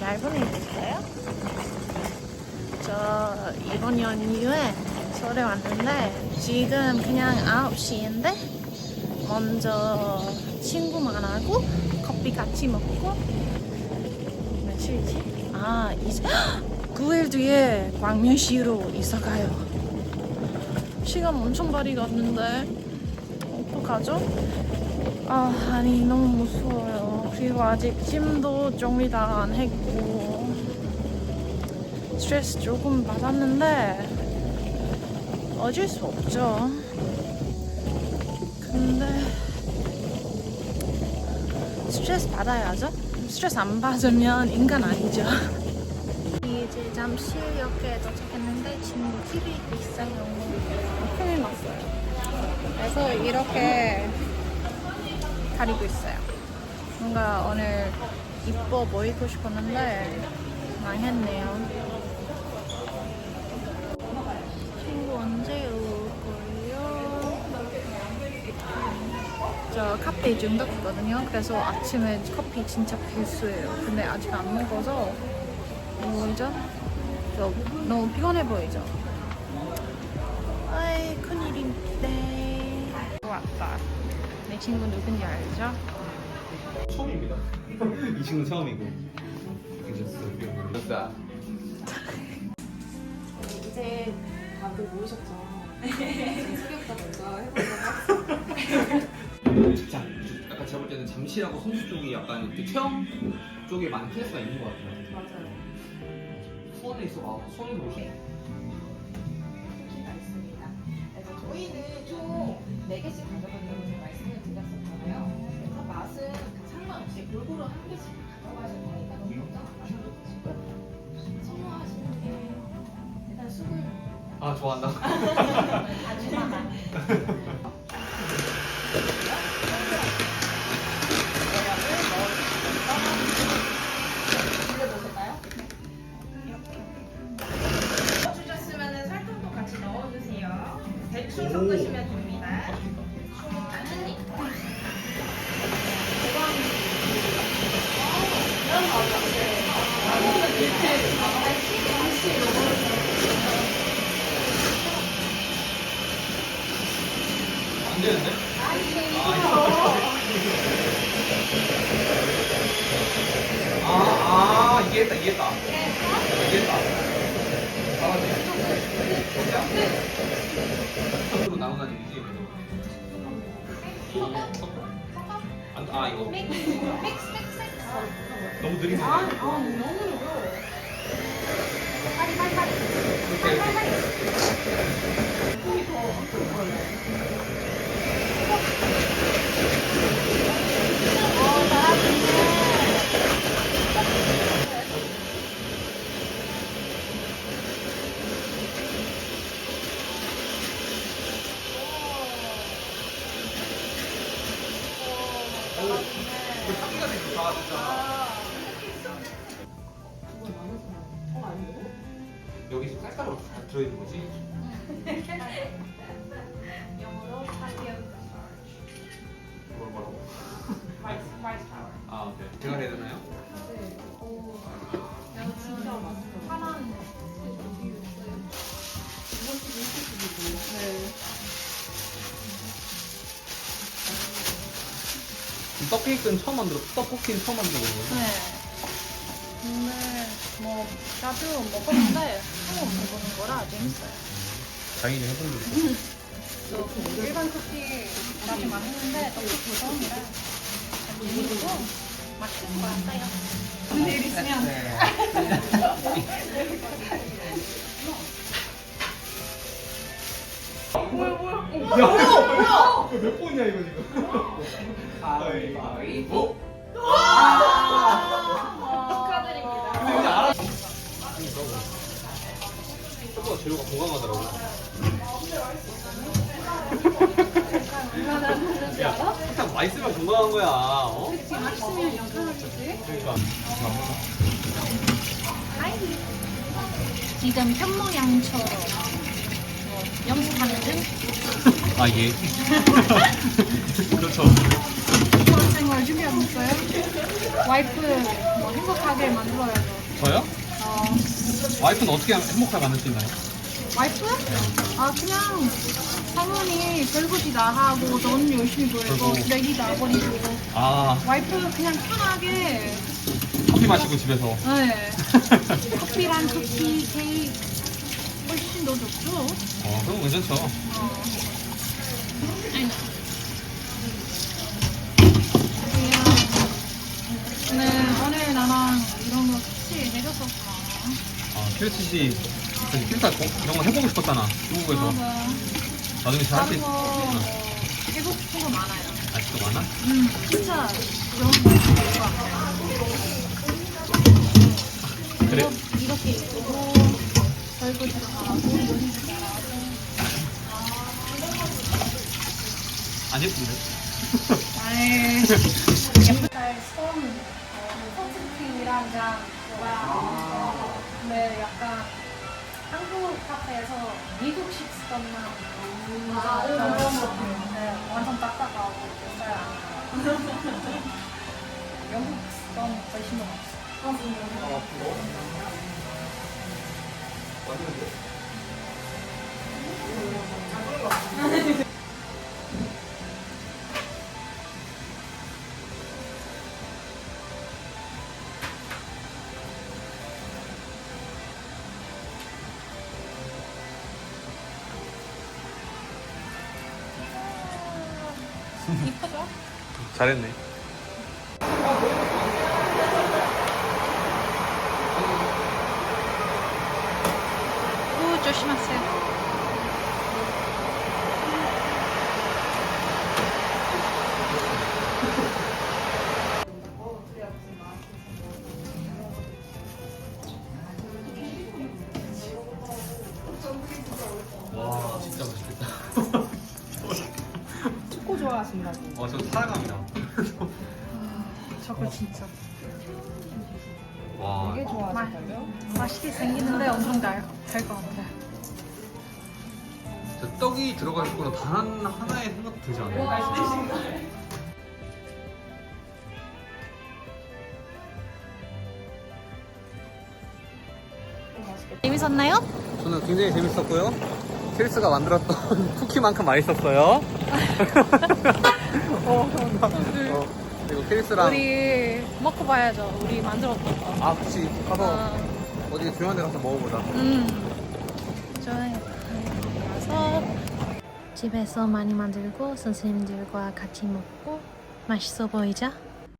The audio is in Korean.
잘 보내셨어요? 저 이번 연휴에 서울에 왔는데 지금 그냥 9시인데 먼저 친구 만나고 커피 같이 먹고 며칠이지? 아 이제 9일 뒤에 광명시로 이사 가요 시간 엄청 많이 갔는데 어떡하죠? 아 아니 너무 무서워요. 그리고 아직 짐도 정리 다 안 했고 스트레스 조금 받았는데 어쩔 수 없죠. 근데 스트레스 받아야죠. 스트레스 안 받으면 인간 아니죠. 이제 잠실역에 도착했는데 친구 TV에 있어요. 큰일 났어요. 그래서 이렇게 가리고 있어요. 뭔가 오늘 이뻐 보이고 싶었는데 망했네요. 친구 언제 올 거예요? 저 카페 중독이거든요. 그래서 아침에 커피 진짜 필수예요. 근데 아직 안 먹어서 뭐 보이죠? 저 너무 피곤해 보이죠? 아이 큰일인데 왔다. 내 친구 누군지 알죠? 처음입니다. 이 친구 처음이고. 됐다. 이제 다들 모으셨죠? 소개부터 먼저 해보도록 자, 약간 제가 볼 때는 잠실하고 성수 쪽이 약간 이렇게 체험 쪽에 많은 클래스가 있는 것 같아요. 맞아요. 수원에 있어, 아, 수원에서 오시 키가 있습니다. 그래서 저희는 총 4개씩 가져간다고 제가 상관없이 골고루 한 개씩 가져가실 거니까 너무 걱정 안 하셔도 되시고 선호하시는 게 일단 술을 아, 좋아한다. 아주 많아. 안, 아, 이거. 너무 느리네. 아, 너무 느려. 빨리 빨리 빨리. 오케이, 오케이. 그 사기가 되게 여기 지금 쌀가루 다 들어있는 거지? 영어로 뭘 뭐라고? 라이스 파워. 아, 네. 제가 해야 되나요? 떡케이크는 처음 만들어, 떡볶이는 처음 만들어. 네. 근데 뭐 자주 먹었는데 처음 먹는 거라 재밌어요. 자기는 해본 적 있어? 저 일반 쿠키 자주 만드는데 떡볶이 처음이라 재밌고 맛있을 것 같아요. 근데 일 있으면 야, 뭐야? 몇 번이야 이거 지금? 가위바위보. 재료가 건강하더라고. 야, 맛있으면 건강한 거야. 어? 맛있으면. 그러니까. 지금 현모양처럼 뭐 연습하는 중아 예. 그렇죠. 수학생활 잘 준비하셨어요? 와이프 뭐 행복하게 만들어야죠. 저요? 어, 와이프는 어떻게 행복하게 만들 수 있나요? 와이프? 아 그냥 사모님 설거지 다 하고 돈 열심히 벌고 그리고- 쓰레기 다 버리고 아 와이프 그냥 편하게 커피 마시고 집에서 네. 커피랑 쿠키, 케이크 훨씬 더 좋죠? 어 그럼 괜찮죠 어. 아니. 네, 오늘 나랑 이런 거 같이 해줬었구나. 아 큐리치 필타 이런 거 해보고 싶었잖아 중국에서 맞아. 나중에 잘 할 수 다른 있어 거 응. 해보고 싶은 거 많아요. 아직도 많아? 음, 진짜 이런 거 좋을 것 같아요. 그래? 이렇게, 이렇게 입고 요리도 잘하고 안 예쁜데? 아이 손 손스크림이랑 그냥 뭐야 근데 약간 한국 카페에서 미국식 스톤만 아, 그런 네, 완전 딱딱하고. 영국 스톤 훨씬 더 맛있어 이쁘죠? 잘했네 오 조심하세요. 와 진짜 맛있겠다. 초코 좋아하신다고. 어저 사랑합니다. 저거 진짜 와 되게 좋아하실걸요? 맛있게 생기는데 엄청 달것 같아요 저 떡이 들어가 있구나 단 하나의 생각 들지 않아요? 재밌었나요? 저는 굉장히 재밌었고요 킬스가 만들었던 쿠키만큼 맛있었어요 어, 그리고 킬스랑. 우리 먹고 봐야죠. 우리 만들었던 거아 그치 가서 어, 어디 조용한 데 가서 먹어보자. 음. 좋아요 그래서 집에서 많이 만들고 선생님들과 같이 먹고 맛있어 보이자